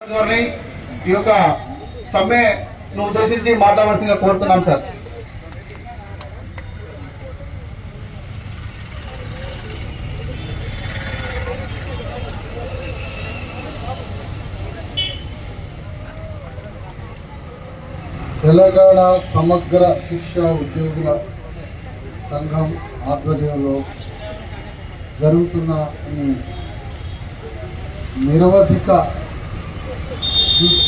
గారిని ఈ యొక్క సమ్మెను ఉద్దేశించి మాట్లాడవలసిందిగా కోరుతున్నాం సార్. తెలంగాణ సమగ్ర శిక్షా ఉద్యోగుల సంఘం ఆధ్వర్యంలో జరుగుతున్న ఈ నిరవధిక దీక్ష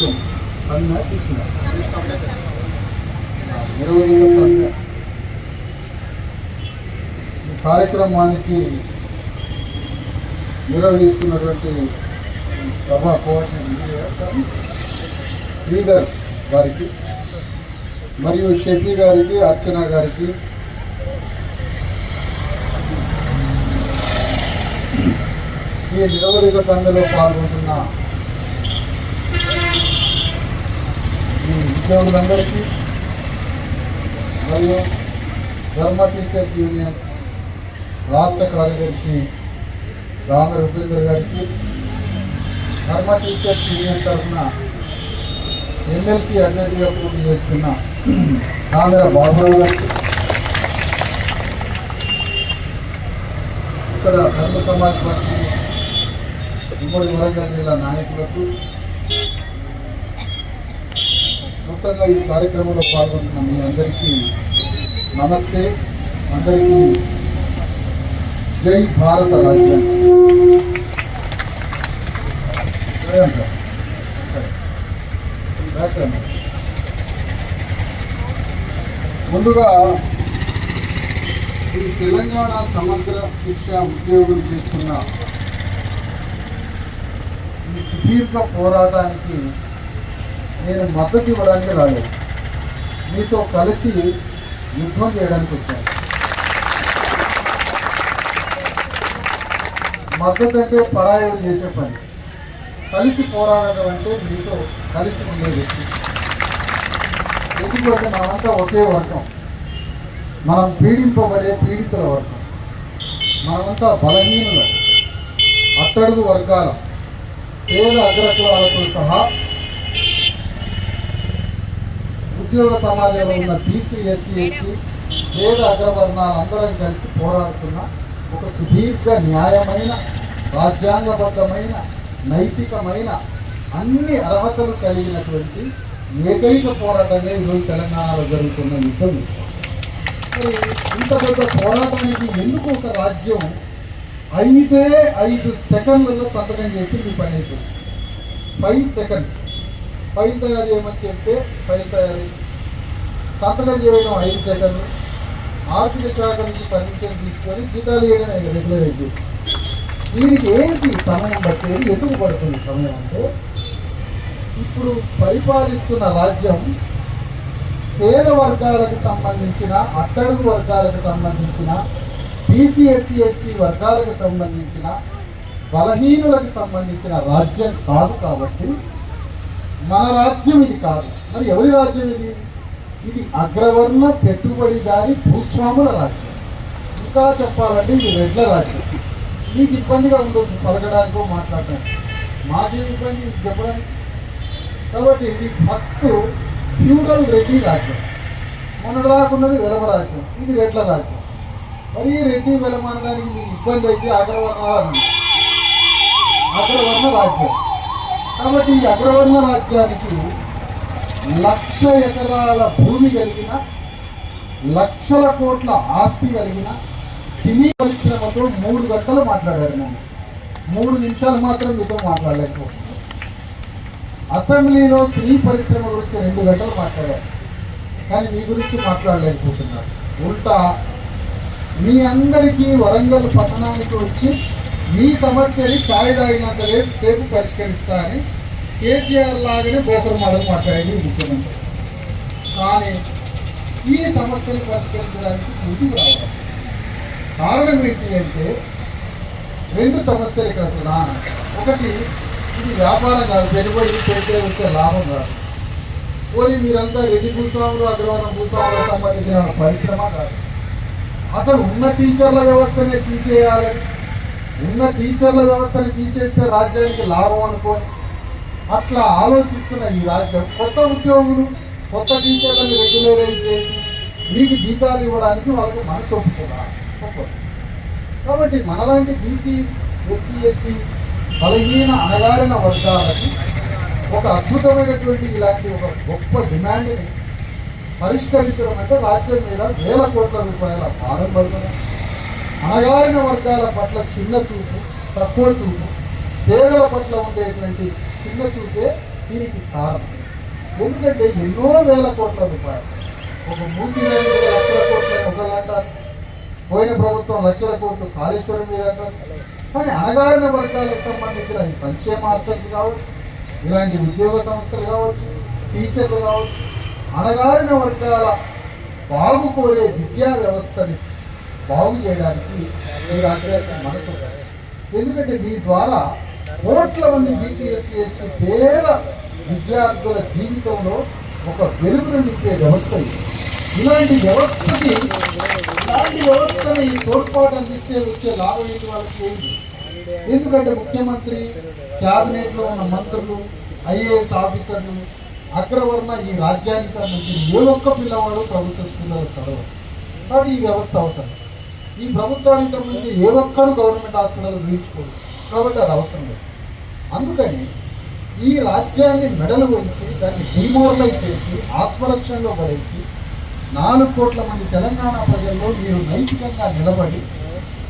సమ్మె ఇచ్చిన ఈ కార్యక్రమానికి నిర్వహిస్తున్నటువంటి సభా కోఆర్డినేటర్ శ్రీధర్ గారికి మరియు షఫీ గారికి అర్చన గారికి. ఈ నిరవధిక సంఘలో పాల్గొంటున్న ఈ ఉద్యోగులందరికీ మరియు ధర్మ టీచర్స్ యూనియన్ రాష్ట్ర కార్యదర్శి రామ రూపేంద్ర గారికి ధర్మ టీచర్స్ యూనియన్ తరఫున ఎమ్మెల్సీ అభ్యర్థిగా పోటీ చేస్తున్న ఆంధ్ర బాబురావు గారికి ఇక్కడ ధర్మ సమాజ్ పార్టీ ఉమ్మడి వరంగల్ జిల్లా నాయకులకు వ్యాప్తంగా ఈ కార్యక్రమంలో పాల్గొంటున్న మీ అందరికీ నమస్తే. అందరికీ జై భారత రాజ్యాంగం. ముందుగా ఈ తెలంగాణ సమగ్ర శిక్ష ఉద్యోగులు చేస్తున్న ఈ సుదీర్ఘ పోరాటానికి నేను మద్దతు ఇవ్వడానికి రాలేదు. మీతో కలిసి యుద్ధం చేయడానికి వచ్చాను. మద్దతు అంటే పరాయుడు చేసే పని. కలిసి పోరాడడం అంటే మీతో కలిసి ఉండే వ్యక్తి. ఎందుకంటే మనమంతా ఒకే వర్గం. మనం పీడింపబడే పీడితుల వర్గం. మనమంతా బలహీనుల. అట్టడుగు వర్గాల. పేద అగ్రకులాలతో సహా ఉద్యోగ సమాజంలో ఉన్న బీసీ ఎస్సీ ఎస్టీ పేద అగ్రవర్ణాలందరం కలిసి పోరాడుతున్న ఒక సుదీర్ఘ న్యాయమైన రాజ్యాంగబద్ధమైన నైతికమైన అన్ని అర్హతలు కలిగినటువంటి ఏకైక పోరాటమే ఈరోజు తెలంగాణలో జరుగుతున్న యుద్ధం. మరి ఇంత పెద్ద పోరాటానికి ఎందుకు ఒక రాజ్యం ఐదే ఐదు సెకండ్లలో సంతకం చేసి మీ పని అయిపోయింది? ఫైవ్ సెకండ్స్ ఫైల్ తయారు చేయమని చెప్తే ఫైల్ తయారు సంతకం చేయడం ఐదు సెకండ్లు ఆర్థిక శాఖ నుంచి పర్మిషన్ తీసుకొని జీతాలు చేయడం రెగ్యులర్ అయితే. దీనికి ఏంటి సమయం పట్టేది ఎందుకు పడుతుంది సమయం అంటే ఇప్పుడు పరిపాలిస్తున్న రాజ్యం పేద వర్గాలకు సంబంధించిన అట్టడుగు వర్గాలకు సంబంధించిన బీసీ ఎస్సీ ఎస్టీ వర్గాలకు సంబంధించిన బలహీనులకు సంబంధించిన రాజ్యం కాదు కాబట్టి మన రాజ్యం ఇది కాదు. మరి ఎవరి రాజ్యం ఇది? ఇది అగ్రవర్ణ పెట్టుబడిదారి భూస్వాముల రాజ్యం. ఇంకా చెప్పాలంటే ఇది రెడ్ల రాజ్యం. మీకు ఇబ్బందిగా ఉండొచ్చు పలకడానికో మాట్లాడడానికి. మాకేం ఇబ్బంది చెప్పడానికి? కాబట్టి ఇది భక్తు ఫ్యూడల్ రెడ్డి రాజ్యం. మొన్నటి వెలమ రాజ్యం. ఇది రెడ్ల రాజ్యం. మరి ఈ రెడ్డి వెలమ అనడానికి మీకు ఇబ్బంది అయితే అగ్రవర్ణాలు అగ్రవర్ణ రాజ్యం. కాబట్టి ఈ అగ్రవర్ణ రాజ్యానికి లక్ష ఎకరాల భూమి కలిగిన లక్షల కోట్ల ఆస్తి కలిగిన సినీ పరిశ్రమతో మూడు గంటలు మాట్లాడారు నేను మూడు నిమిషాలు మాత్రం మీతో మాట్లాడలేకపోతున్నాను. అసెంబ్లీలో సినీ పరిశ్రమ గురించి రెండు గంటలు మాట్లాడారు. కానీ మీ గురించి మాట్లాడలేకపోతున్నారు. ఉల్టా మీ అందరికీ వరంగల్ పట్టణానికి వచ్చి మీ సమస్యని ఛాయ్ తాగినంత రేపు సేపు పరిష్కరిస్తా అని కేసీఆర్ లాగానే బోకర్ మాటలు మాట్లాడేది ముఖ్యమంత్రి. కానీ ఈ సమస్యలు పరిష్కరించడానికి ముందుకు రావాలి. కారణం ఏంటి అంటే రెండు సమస్యలు ఇక్కడ ప్రధానం. ఒకటి ఇది వ్యాపారం కాదు పెట్టుబడి పెడితే వచ్చే లాభం కాదు. పోనీ మీరంతా రెడ్డి భూస్వాములు అగ్రవరం భూస్వాములకు సంబంధించిన పరిశ్రమ కాదు. అసలు ఉన్న టీచర్ల వ్యవస్థనే తీసేయాలని ఉన్న టీచర్ల వ్యవస్థని తీసేస్తే రాజ్యానికి లాభం అనుకోని అట్లా ఆలోచిస్తున్న ఈ రాజ్యం కొత్త ఉద్యోగులు కొత్త టీచర్లను రెగ్యులరైజ్ చేసి మీకు జీతాలు ఇవ్వడానికి వాళ్ళకి మనసు ఒప్పుకున్నారు కాబట్టి మనలాంటి బీసీ ఎస్సీ ఎస్టీ బలహీన అణగారిన వర్గాలకి ఒక అద్భుతమైనటువంటి ఇలాంటి ఒక గొప్ప డిమాండ్ని పరిష్కరించడం అంటే రాజ్యం మీద వేల కోట్ల రూపాయల భారం పడుతుంది. అణగారిన వర్గాల పట్ల చిన్న చూపు తక్కువ చూపు పేదల పట్ల ఉండేటువంటి చిన్న చూపే దీనికి కారణం. ఎందుకంటే ఎన్నో వేల కోట్ల రూపాయలు. ఒక మూడు ఐదు లక్షల కోట్ల ఒకళ్ళు పోయిన ప్రభుత్వం లక్షల కోట్లు కాళేశ్వరం మీద కానీ అణగారిన వర్గాలకు సంబంధించిన ఈ సంక్షేమ ఆస్తులు కావచ్చు ఇలాంటి ఉద్యోగ సంస్థలు కావచ్చు టీచర్లు కావచ్చు అణగారిన వర్గాల బాగు కోరే విద్యా వ్యవస్థని బాగు చేయడానికి ఈ రాజ్యానికి మనసు ఎందుకంటే మీ ద్వారా కోట్ల మంది బీసీఎస్సీ ఎస్టీ పేద విద్యార్థుల జీవితంలో ఒక వెలుగును నిచ్చే వ్యవస్థ ఇది. ఇలాంటి వ్యవస్థకి ఇలాంటి వ్యవస్థని తోడ్పాటు అందిస్తే వచ్చే లాభం ఏంటి వాళ్ళకి ఏంటి ఎందుకంటే ముఖ్యమంత్రి క్యాబినెట్లో ఉన్న మంత్రులు ఐఏఎస్ ఆఫీసర్లు అగ్రవర్ణ ఈ రాజ్యానికి సంబంధించిన ఏ ఒక్క పిల్లవాడు ప్రభుత్వ స్కూళ్ళలో చదవరు కాబట్టి ఈ వ్యవస్థ అవసరం. ఈ ప్రభుత్వానికి సంబంధించి ఏ ఒక్కడు గవర్నమెంట్ హాస్పిటల్ చూపించుకోడు కాబట్టి అది అవసరం లేదు. అందుకని ఈ రాజ్యాన్ని మెడలు వచ్చి దాన్ని డిమోరలైజ్ చేసి ఆత్మరక్షణలో పడేసి నాలుగు కోట్ల మంది తెలంగాణ ప్రజల్లో మీరు నైతికంగా నిలబడి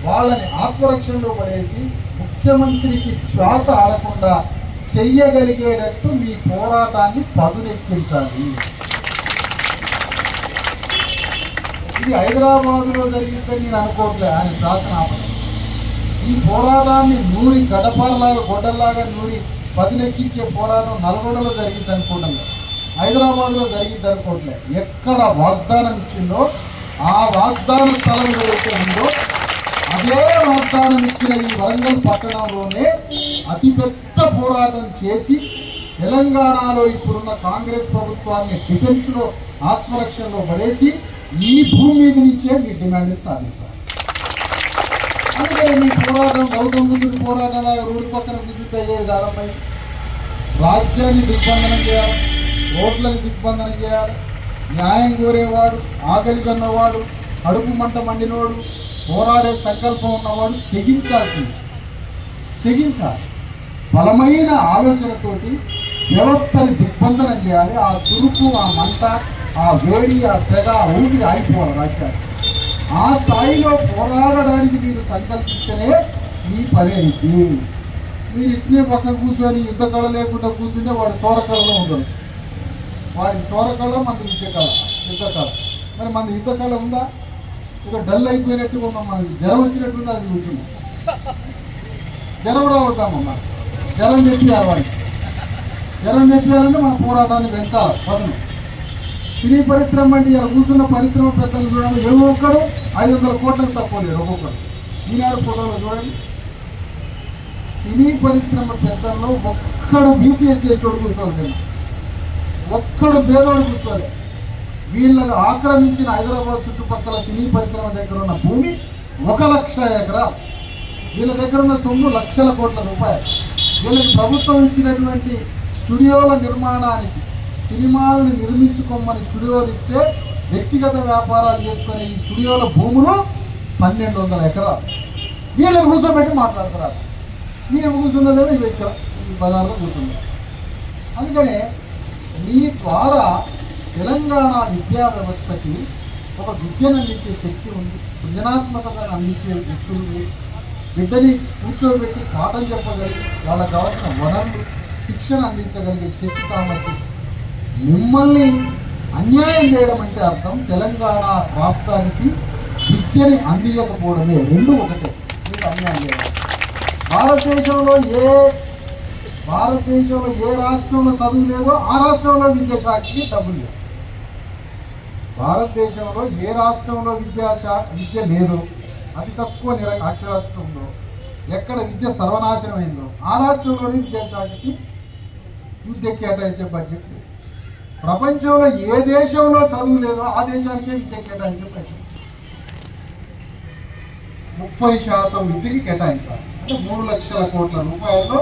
వాళ్ళని ఆత్మరక్షణలో పడేసి ముఖ్యమంత్రికి శ్వాస ఆడకుండా చెయ్యగలిగేటట్టు మీ పోరాటాన్ని పదునెక్కించాలి. ఇది హైదరాబాదులో జరిగిందని నేను అనుకోవట్లే ఆయన శాసన ఆపడం ఈ పోరాటాన్ని నూరి గడపాలలాగా గొడ్డల్లాగా నూరి పదినెక్కించే పోరాటం నల్గొండలో జరిగింది అనుకోవడం హైదరాబాద్లో జరిగింది అనుకోవట్లే ఎక్కడ వాగ్దానం ఇచ్చిందో ఆ వాగ్దాన స్థలం ఏదైతే ఉందో అదే వాగ్దానం ఇచ్చిన ఈ వరంగల్ పట్టణంలోనే అతిపెద్ద పోరాటం చేసి తెలంగాణలో ఇప్పుడున్న కాంగ్రెస్ ప్రభుత్వాన్ని డిఫెన్స్లో ఆత్మరక్షణలో పడేసి ఈ భూమి మీద నుంచే మీ డిమాండ్ని సాధించాలి. అందుకే మీ పోరాటం గౌతమ బుద్ధుడి పోరాటం రోడ్డు పక్కన బుద్ధుడికి అయ్యేది కాదమ్మా రాజ్యాన్ని దిగ్బంధనం చేయాలి రోడ్లను దిగ్బంధనం చేయాలి న్యాయం కోరేవాడు ఆకలి కన్నవాడు కడుపు మంట మండినోడు పోరాడే సంకల్పం ఉన్నవాడు తెగించాల్సింది. తెగించాలి. బలమైన ఆలోచనతోటి వ్యవస్థని దిగ్బంధనం చేయాలి. ఆ తురుపు ఆ మంట ఆ వేడి ఆ తెగ ఆ ఊపిరి ఆగిపోవాలి రాజ్యానికి. ఆ స్థాయిలో పోరాడడానికి మీరు సంకల్పిస్తేనే మీ పని అయింది మీరు ఇట్నే పక్కన కూర్చొని యుద్ధ కళ లేకుండా కూర్చుంటే వాడు సోర కళలో ఉండడు. వాడి సోర కళ మనది యుద్ధ కళ యుద్ధ కళ. మరి మన యుద్ధ కళ ఉందా? ఇక డల్ అయిపోయినట్టుగా ఉన్నాం మనకి జ్వరం వచ్చినట్టుంది అది ఉంటుంది. జ్వరం రావద్దామమ్మా జ్వరం తెప్పియాలి జ్వరం తెప్పియాలంటే మన పోరాటాన్ని పెంచాలి. పదను. సినీ పరిశ్రమ అంటే ఇలా కూర్చున్న పరిశ్రమ పెద్దలు చూడండి ఏ ఒక్కడు ఐదు వందల కోట్లకు తక్కువ లేడు ఒక్కొక్కరు. ఈనాడు ఫోటోలో చూడండి. సినీ పరిశ్రమ పెద్దల్లో ఒక్కడు బీసీఎస్ చేసేటోడు కూర్చోలేదు ఒక్కడు పేదోడు కూర్చోలే వీళ్ళను ఆక్రమించిన హైదరాబాద్ చుట్టుపక్కల సినీ పరిశ్రమ దగ్గర ఉన్న భూమి ఒక లక్ష ఎకరాలు. వీళ్ళ దగ్గర ఉన్న సొమ్ము లక్షల కోట్ల రూపాయలు. వీళ్ళకి ప్రభుత్వం ఇచ్చినటువంటి స్టూడియోల నిర్మాణానికి సినిమాలను నిర్మించుకోమని స్టూడియోలు ఇస్తే వ్యక్తిగత వ్యాపారాలు చేసుకునే ఈ స్టూడియోల భూములు పన్నెండు వందల ఎకరాలు. వీళ్ళని కూర్చోబెట్టి మాట్లాడుతున్నారు మీరు కూర్చున్నదేమో ఇది ఇక్కడ ఈ బజార్లో కూర్చున్నారు. అందుకనే మీ ద్వారా తెలంగాణ విద్యా వ్యవస్థకి ఒక విద్యను అందించే శక్తి ఉంది. సృజనాత్మకతను అందించే వ్యక్తులు బిడ్డని కూర్చోబెట్టి పాఠం చెప్పగలిగి వాళ్ళకు కావాల్సిన వనరులు శిక్షణ అందించగలిగే శక్తి సామర్థ్యం మిమ్మల్ని అన్యాయం చేయడం అంటే అర్థం తెలంగాణ రాష్ట్రానికి విద్యని అందించకపోవడమే రెండు ఒకటే. మీకు అన్యాయం చేయడం. భారతదేశంలో ఏ భారతదేశంలో ఏ రాష్ట్రంలో చదువు లేదో ఆ రాష్ట్రంలో విద్యాశాఖకి డబ్బులు లేవు. భారతదేశంలో ఏ రాష్ట్రంలో విద్యాశాఖ విద్య లేదు అతి తక్కువ నిర అక్షరాస్యత ఉందో ఎక్కడ విద్య సర్వనాశనమైందో ఆ రాష్ట్రంలోనే విద్యాశాఖకి విద్య కేటాయించే బడ్జెట్ లేదు. ప్రపంచంలో ఏ దేశంలో చదువు లేదో ఆ దేశానికే విద్య కేటాయించే ప్రయత్నం ముప్పై శాతం విద్యకి కేటాయించాలి. అంటే మూడు లక్షల కోట్ల రూపాయల్లో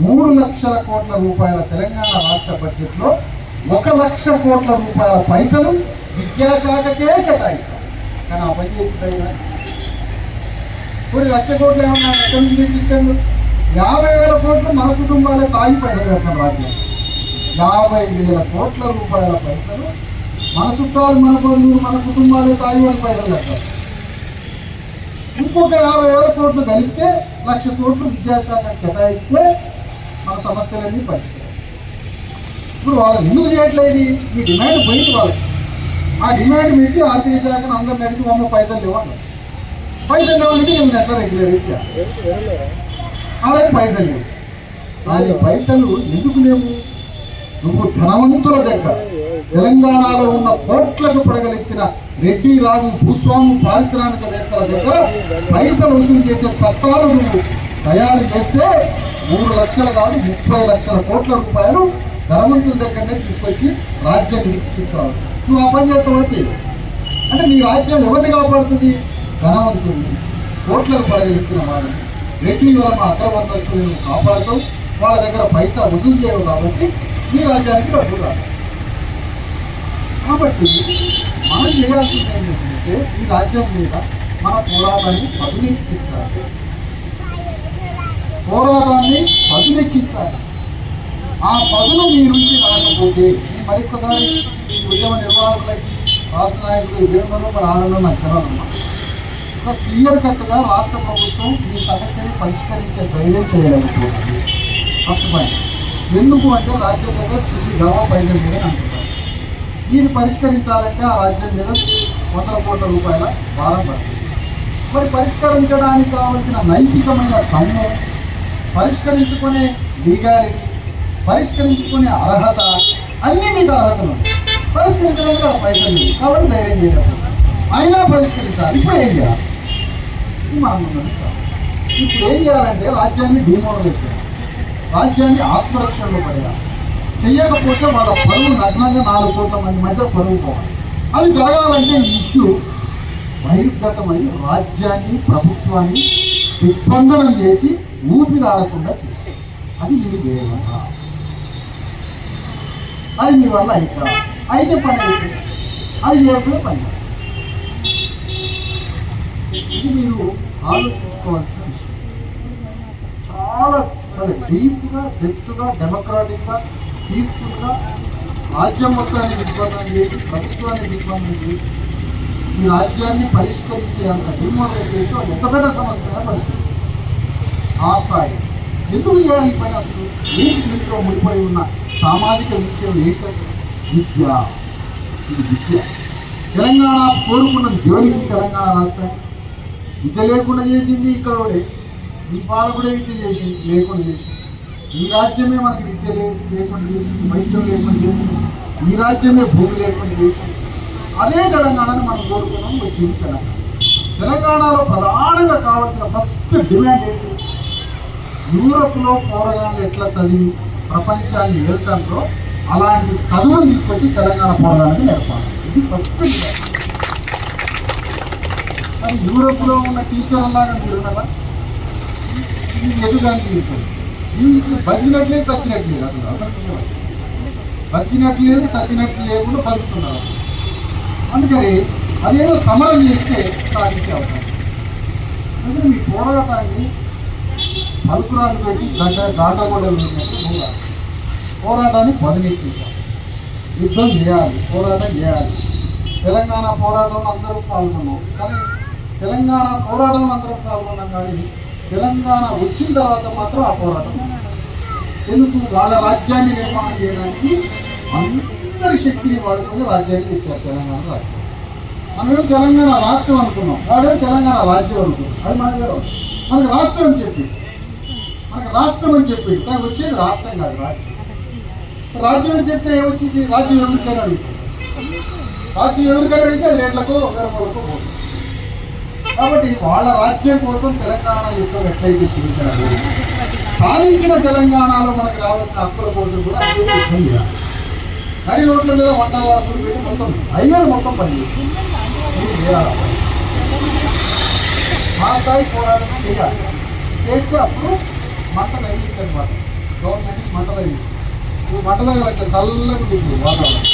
మూడు లక్షల కోట్ల రూపాయల తెలంగాణ రాష్ట్ర బడ్జెట్లో ఒక లక్ష కోట్ల రూపాయల పైసలు విద్యాశాఖకే కేటాయిస్తారు కానీ ఆ పని చేసిందైనా కొన్ని లక్ష కోట్లు ఏమన్నా ఎక్కడి నుంచి తెచ్చిస్తారు యాభై వేల కోట్లు మన కుటుంబాలే తాగి పైసలు కడతాం రాజ్యం యాభై వేల కోట్ల రూపాయల పైసలు మన చుట్టాలు మన బంధువులు మన కుటుంబాలే తాగి పైసలు కడతారు ఇంకొక యాభై వేల కోట్లు కలిపితే లక్ష కోట్లు విద్యాశాఖ కేటాయిస్తే మన సమస్యలన్నీ పరిష్కారం. ఇప్పుడు వాళ్ళు ఎందుకు చేయట్లేదు ఈ డిమాండ్ పోయింది వాళ్ళకి. ఆ డిమాండ్ పెట్టి ఆర్థిక శాఖను అందరిని అడిగి వంద పైసలు లేవండి పైసలు లేవంటే నేను ఎట్లా రెగ్యులర్ ఇచ్చా అలాగే పైసలు లేవు. కానీ పైసలు ఎందుకు లేవు? నువ్వు ధనవంతుల దగ్గర తెలంగాణలో ఉన్న కోట్లకు పడగలెత్తిన రెడ్డి రాజు భూస్వాము పారిశ్రామికవేత్తల దగ్గర పైసలు వసూలు చేసే చట్టాలు నువ్వు తయారు చేస్తే మూడు లక్షలు కాదు ముప్పై లక్షల కోట్ల రూపాయలు ధనవంతుల దగ్గరనే తీసుకొచ్చి రాజ్యాన్ని తీసుకురావు నువ్వు ఆ పని చేస్తావు? అంటే నీ రాజ్యం ఎవరిని కాపాడుతుంది? ధనవంతుడిని కోట్లకు పడగలిస్తున్న వాడిని రెడ్డి వలన అగ్రవర్తకులను కాపాడుతావు. వాళ్ళ దగ్గర పైసా వసూలు చేయవు కాబట్టి ఈ రాజ్యానికి డబ్బులు రాదు కాబట్టి మనం చేయాల్సింది ఏంటంటే ఈ రాజ్యం మీద మన పోరాటాన్ని పదునెక్కించాలి పోరాటాన్ని పదునెక్కించాలి ఆ పదును మీ నుంచి రాకపోతే ఈ మరొకసారి ఈ ఉద్యమ నిర్వాహకులకి రాష్ట్ర నాయకులు వీరందరూ మన ఆనందం నాకు తెలవదమ్మా ఒక క్లియర్ కట్గా రాష్ట్ర ప్రభుత్వం ఈ సమస్యని పరిష్కరించే ధైర్యం చేయలేకపోతుంది. First point. ఎందుకు అంటే రాజ్యం దగ్గర శుద్ధి గవ పైసలు మీద అంటున్నారు. దీన్ని పరిష్కరించాలంటే ఆ రాజ్యం మీద వందల కోట్ల రూపాయల భారం పడుతుంది. మరి పరిష్కరించడానికి కావలసిన నైతికమైన దమ్ము పరిష్కరించుకునే లీగాలిటీ పరిష్కరించుకునే అర్హత అన్నీ మీకు అర్హతలు ఉన్నాయి. పరిష్కరించడానికి ఆ పైసలు లేదు కాబట్టి ధైర్యం చేయలేదు అయినా పరిష్కరించాలి. ఇప్పుడు ఏం చేయాలి? మా మనం ఇప్పుడు ఏం చేయాలంటే రాజ్యాన్ని డిమోడల్ చేయాలి. రాజ్యాన్ని ఆత్మరక్షణలో పడేయాలి. చెయ్యకపోతే వాళ్ళ పరువు నగ్నంగా నాలుగు కోట్ల మంది మధ్య పరువు పోవాలి. అది జరగాలంటే ఈ ఇష్యూ బహిర్గతమై రాజ్యాన్ని ప్రభుత్వాన్ని దిగ్బంధనం చేసి ఊపిరాడకుండా చేయాలి. అది మీరు చేయగలరా? అది మీ వల్ల అయితే అయితే పని అవుతుంది అది చేయకపోతే పని ఇది మీరు ఆలోచించుకోవాల్సిన విషయం. చాలా చాలా డీప్గా డెప్త్గా డెమోక్రాటిక్గా పీస్ఫుల్గా రాజ్యం మొత్తాన్ని దిగ్బంధనం చేసి ప్రభుత్వాన్ని దిగ్బంధనం చేసి ఈ రాజ్యాన్ని పరిష్కరించే అంత డిమోడల్ చేసి వాళ్ళు ఎంత పెద్ద సమస్యగా పరిష్కరించారు ఆ స్థాయి. ఎందుకు చేయాలి పని అసలు? ఏంటి దీంట్లో ముడిపడి ఉన్న సామాజిక విషయం ఏంటంటే విద్య. ఇది విద్య. తెలంగాణ కోరుకున్నది దేవునికి తెలంగాణ రాష్ట్రాన్ని విద్య లేకుండా చేసింది ఇక్కడోడే ఈ పాలకుడే విద్య చేసి లేకుండా చేసింది. ఈ రాజ్యమే మనకి విద్య లేకుండా చేసింది వైద్యం లేకుండా చేసింది ఈ రాజ్యమే భూమి లేకుండా చేసింది. అదే తెలంగాణని మనం కోరుకున్నాం వచ్చింది తెలంగాణ. తెలంగాణలో ప్రధానంగా కావాల్సిన ఫస్ట్ డిమాండ్ ఏంటి? యూరప్లో పోరగాళ్ళు ఎట్లా చదివి ప్రపంచాన్ని వెళ్తాంతో అలాంటి చదువును తీసుకొచ్చి తెలంగాణ పోరగాళ్ళకి నేర్పాలి. ఇది ఫస్ట్ డిమాండ్. మరి యూరప్లో ఉన్న టీచర్లాగా మీరు ఇది ఎదుగాని తీరుతుంది ఇది బతికినట్లేదు చచ్చినట్లేదు అసలు అసలు బతికినట్లేదు చచ్చినట్లు లేకుండా బతుకుతున్నారు. అందుకని అదేదో సమరం చేస్తే సాధించే అవకాశం. అందుకని మీ పోరాటాన్ని పలుకురాలు పెట్టి గడ్డ గాండ పోరాటాన్ని పదునెక్కించాలి యుద్ధం చేయాలి పోరాటం చేయాలి. తెలంగాణ పోరాటంలో అందరూ పాల్గొన్నాం. కానీ తెలంగాణ పోరాటంలో అందరూ పాల్గొన్నాం కానీ తెలంగాణ వచ్చిన తర్వాత మాత్రం ఆ పోరాటం. ఎందుకు? వాళ్ళ రాజ్యాన్ని నిర్మాణం చేయడానికి అందరి శక్తిని వాడుకొని రాజ్యాన్ని ఇచ్చారు తెలంగాణ రాజ్యం. మనం తెలంగాణ రాష్ట్రం అనుకున్నాం. వాడే తెలంగాణ రాజ్యం అనుకున్నాం. అది మన మనకు రాష్ట్రం అని చెప్పి. మనకి రాష్ట్రం అని చెప్పి. కానీ వచ్చేది రాష్ట్రం కాదు రాజ్యం. రాజ్యం అని చెప్తే ఏమొచ్చింది? రాజ్యం ఎవరికైనా అడుగుతుంది. రాజ్యం ఎవరికైనా అడిగితే రేట్లకు వేరే వరకు పోతుంది. కాబట్టి వాళ్ళ రాజ్యం కోసం తెలంగాణ యుద్ధం ఎట్లయితే చేశారు. సాధించిన తెలంగాణలో మనకు రావాల్సిన హక్కుల కోసం కూడా అదే యుద్ధం చేయాలి నడి రోడ్ల మీద వంట వార్పులు పెట్టి మొత్తం హైవేలు మొత్తం పనిచేస్తుంది ఇది ఆ స్థాయి పోరాటం చేయాలి. చేస్తే అప్పుడు మంట తగిలింది అనమాట గవర్నమెంట్ మంటలైంది ఇప్పుడు మంటల అట్లా చల్లగా ఉంది ఇప్పుడు వాతావరణం.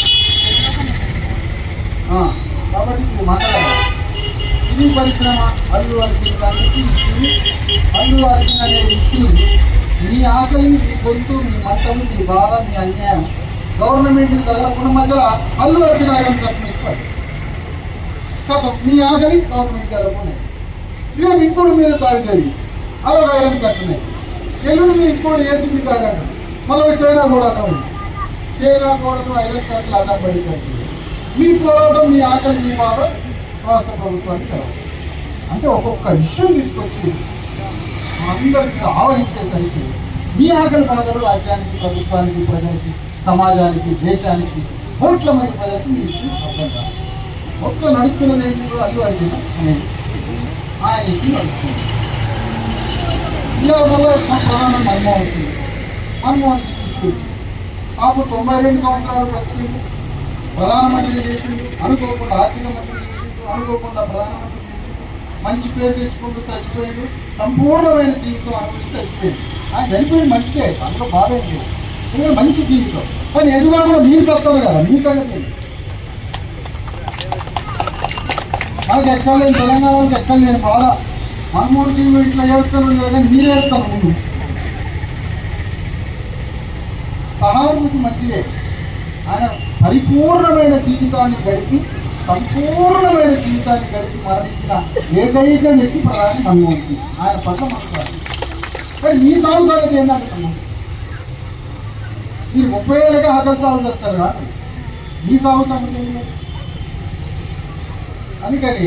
కాబట్టి ఇది మంట మంటల ఇది పరిశ్రమ అల్లు అర్జున్ కాబట్టి ఇష్యూ అల్లు అర్జున్ అనే ఇష్యూ మీ ఆకలి మీ గొంతు మీ మంటలు మీ బాధ మీ అన్యాయం గవర్నమెంట్కి తగలకుండా మధ్యలో అల్లు అర్జున్ ఆయన కట్టిస్తారు కాబట్టి మీ ఆకలి గవర్నమెంట్ తగలకుండా మేము ఇప్పుడు మీద దాడి జరిగి అదొక ఐరన్ కట్టున్నాయి ఎల్లుండి మీ ఇప్పుడు ఏసీపీ దాడి మళ్ళీ చైనా కూడా అక్కడ ఉంది. చైనా కూడా ఐదు కట్టలు అడ్డం పడి మీ పోరాటం మీ ఆకలి మీ బాధ రాష్ట్ర ప్రభుత్వానికి అంటే ఒక్కొక్క విషయం తీసుకొచ్చి అందరికీ ఆవహించేసరికి మీ ఆకలి బాధలు రాజ్యానికి ప్రభుత్వానికి ప్రజలకి సమాజానికి దేశానికి కోట్ల మంది ప్రజలకు మీ ఇష్యూ అర్థం కాదు. ఒక్క నడుస్తున్న ఏంటి అల్లు అర్జున అనేది ఆయన ఇష్యూ నడుస్తుంది. ఇలా ప్రధాన మన్మోహన్ సింగ్ మన్మోహన్ సింగ్ ఇష్యూ వచ్చింది పాప తొంభై రెండు సంవత్సరాలు బతికిండు ప్రధానమంత్రి చేసిండు అనుకోకుండా ఆర్థిక మంత్రి అనుకోకుండా ప్రధానమంత్రి మంచి పేరు తెచ్చుకుంటూ చచ్చిపోయాడు. సంపూర్ణమైన జీవితం అనుభవించి చచ్చిపోయాడు. ఆయన చనిపోయిన మంచిదే అందులో బాధేం లేదు. ఎందుకంటే మంచి జీవితం. కానీ ఎదుగా కూడా మీరు చెప్తారు కదా మీ సంగతి ఏంటి? నాకు ఎక్కడ లేని తెలంగాణకి ఎక్కడ లేని బాధ. మన్మోహన్ సింగ్ ఇట్లా ఏడుతారు లేదు కానీ మీరు ఏడుతారు ముందు. సహానుభూతి మంచిదే. ఆయన పరిపూర్ణమైన జీవితాన్ని గడిపి సంపూర్ణమైన జీవితాన్ని గడిపి మరణించిన ఏకైక వ్యక్తి ప్రధాని మన్మోహన్ సింగ్ ఆయన పట్ల మనసు కానీ మీ సాగు సంగతి ఏంటంటున్నాము మీరు ముప్పై ఏళ్ళకే ఆకలి సాగు చేస్తారు కానీ మీ సాగు సంగతి అందుకని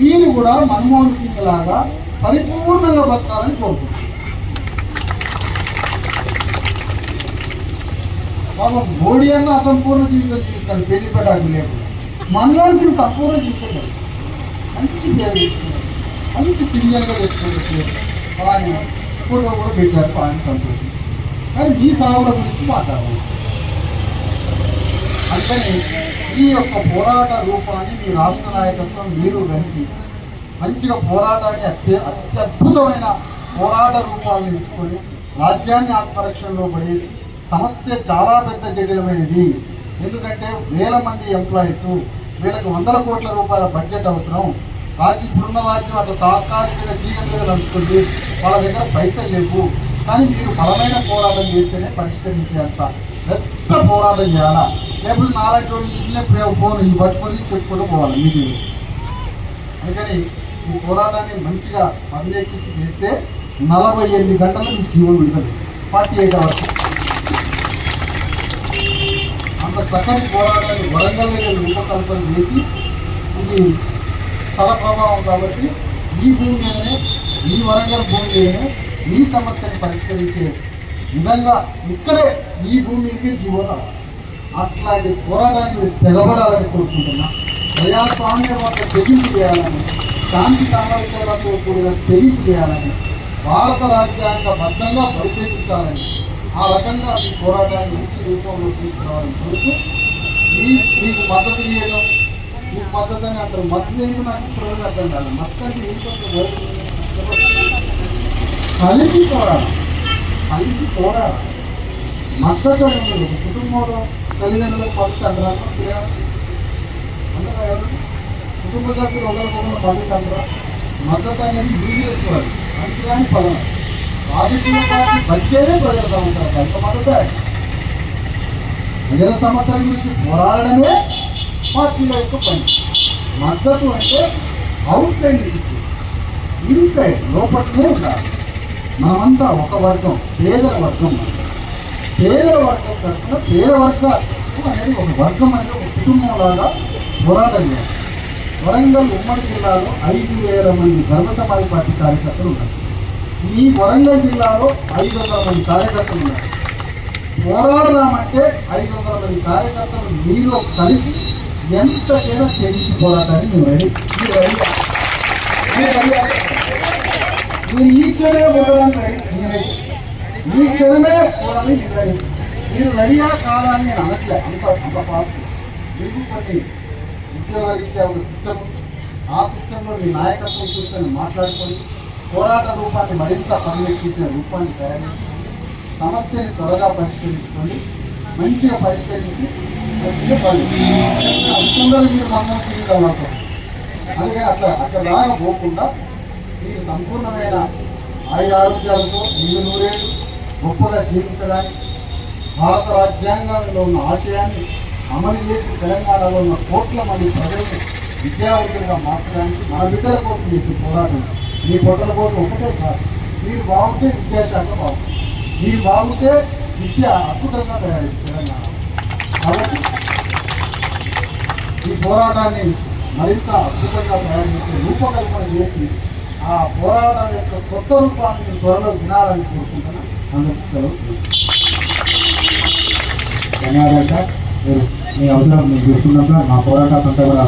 మీరు కూడా మన్మోహన్ సింగ్ లాగా పరిపూర్ణంగా బతకాలని కోరుకుంటున్నారు. పాపం మోడీ అన్న అసంపూర్ణ జీవితం జీవితాలు పెళ్ళి పెట్టాకు లేకుండా మన్మోహన్ సింగ్ సంపూర్ణ జీవితం మంచి పేరు మంచి సిటిజన్గా తెచ్చుకున్నాడు అలాగే పూర్వం కూడా పెట్టారు ఆయన కంట్రోల్ కానీ మీ సాగుల గురించి మాట్లాడాలి అందుకని ఈ యొక్క పోరాట రూపాన్ని మీ రాష్ట్ర నాయకత్వం మీరు కలిసి మంచిగా పోరాటాన్ని అత్య అత్యద్భుతమైన పోరాట రూపాలను ఎంచుకొని రాజ్యాన్ని ఆత్మరక్షణలో పడేసి సమస్య చాలా పెద్ద జటిలమైనది. ఎందుకంటే వేల మంది ఎంప్లాయీస్ వీళ్ళకి వందల కోట్ల రూపాయల బడ్జెట్ అవసరం. రాజ్యం ఇప్పుడున్న రాజ్యం అట్లా తాత్కాలికంగా తీగలుగా మీద నడుస్తుంది. వాళ్ళ దగ్గర పైసలు లేవు. కానీ మీరు బలమైన పోరాటం చేస్తేనే పరిష్కరించేంత పెద్ద పోరాటం చేయాలా? లేకపోతే నాలుగు రోజులు ఇంట్లో ఫోన్ ఈ పట్టుకొని పెట్టుకుంటూ పోవాలి మీకు అందుకని ఈ పోరాటాన్ని మంచిగా పర్యవేక్షించి చేస్తే నలభై ఎనిమిది గంటలు మీ జీవనం విడుదల ఫార్టీ ఎయిట్ అవర్స్. అంత పోరాటాన్ని వరంగల్ రూపకల్పన చేసి ఇది స్థల ప్రభావం కాబట్టి ఈ భూమి ఈ వరంగల్ భూమి ఈ సమస్యని పరిష్కరించే విధంగా ఇక్కడే ఈ భూమి మీదకి జీవన. అట్లాంటి పోరాటాన్ని మీరు కోరుకుంటున్నా. ప్రజాస్వామ్య వద్ద తెగింపు చేయాలని శాంతి సామర్థ్యాలతో కూడిన తెగింపు చేయాలని భారత రాజ్యాంగ బద్ధంగా పరిపేక్షించాలని ఆ రకంగా మీ పోరాటాన్ని మంచి రూపంలో తీసుకురావాలని కోరుతూ మీ మీకు మద్దతు చేయడం మీకు మద్దతు అని అంటారు. మద్దతు ఏంటో నాకు ఇప్పుడు అర్థం కాదు మద్దతు అంటే ఏంటో కలిసి పోరాడు కలిసి పోరాడు మద్దతు అని ఒక కుటుంబంలో తల్లిదండ్రులకు మద్దతు అంటారా అంటారా కుటుంబ సభ్యులు ఒకరికొకరు మద్దతు అంటారా మద్దతు అనేది యూజ్ చేసుకోవాలి. అంతేగాని పదం. రాజకీయ పార్టీ బతికేదే ప్రజలతో ఉంటారు. కనుక మద్దతు ప్రజల సమస్యల గురించి పోరాడమే పార్టీల యొక్క పని. మద్దతు అంటే అవుట్ సైడ్ నుంచి ఇన్సైడ్ లోపలనే ఉండాలి. మనమంతా ఒక వర్గం పేదల వర్గం. మనం. పేద వర్గం కాకుండా పేద వర్గాలు అనేది ఒక వర్గం అనేది ఒక కుటుంబం లాగా పోరాటం చేయాలి. వరంగల్ ఉమ్మడి జిల్లాలో ఐదు వేల మంది ధర్మ సమాజ పార్టీ కార్యకర్తలు ఉన్నారు. ఈ వరంగల్ జిల్లాలో ఐదు వందల మంది కార్యకర్తలు ఉన్నారు. పోరాడదామంటే ఐదు వందల మంది కార్యకర్తలు మీలో కలిసి ఎంతకైనా చేయించి పోరాటాన్ని మేము రెడీ. మీరు ఈ క్షణమే పోరాడానికి రెడీ. నేను ఈ క్షణమే పోవడానికి నేను రెడీ. మీరు రెడీయా కాదా అని నేను అనట్లే. అంత అంత ఫాస్ట్ మీకు కొన్ని ఉద్యోగరీత్యా ఒక సిస్టమ్ ఆ సిస్టంలో మీ నాయకత్వం కూర్చొని మాట్లాడుకొని పోరాట రూపాన్ని మరింత పర్యవేక్షించే రూపాన్ని తయారు చేసి సమస్యని త్వరగా పరిష్కరించుకోండి మంచిగా పరిష్కరించి అందరూ పని మీరు మమ్మల్ని తీయగలుగుతారు అందుకని అట్లా అక్కడ దాకా పోకుండా మీరు సంపూర్ణమైన ఆయుర ఆరోగ్యాలతో మీరు నూరేళ్ళు గొప్పగా జీవించడానికి భారత రాజ్యాంగంలో ఉన్న ఆశయాన్ని అమలు చేసి తెలంగాణలో ఉన్న కోట్ల మంది ప్రజలను విద్యావంతులుగా మార్చడానికి మన బిడ్డల కోసం చేసే పోరాటం. మీ పొట్టల కోసం ఒకటే కాదు మీరు బాగుంటే విద్యాశాఖ బాగుంటుంది. మీరు బాగుంటే విద్య అద్భుతంగా తయారైంది తెలంగాణ. కాబట్టి ఈ పోరాటాన్ని మరింత అద్భుతంగా తయారు చేసే రూపకల్పన చేసి ఆ పోరాటం యొక్క కొత్త రూపాన్ని మీరు త్వరలో వినాలని కోరుకుంటున్నాను అందరికీ సెలవు. ధన్యవాదాలు సార్. మీరు మీ అవసరం మీరు చూసుకున్నాక మా పోరాటం అంతా కూడా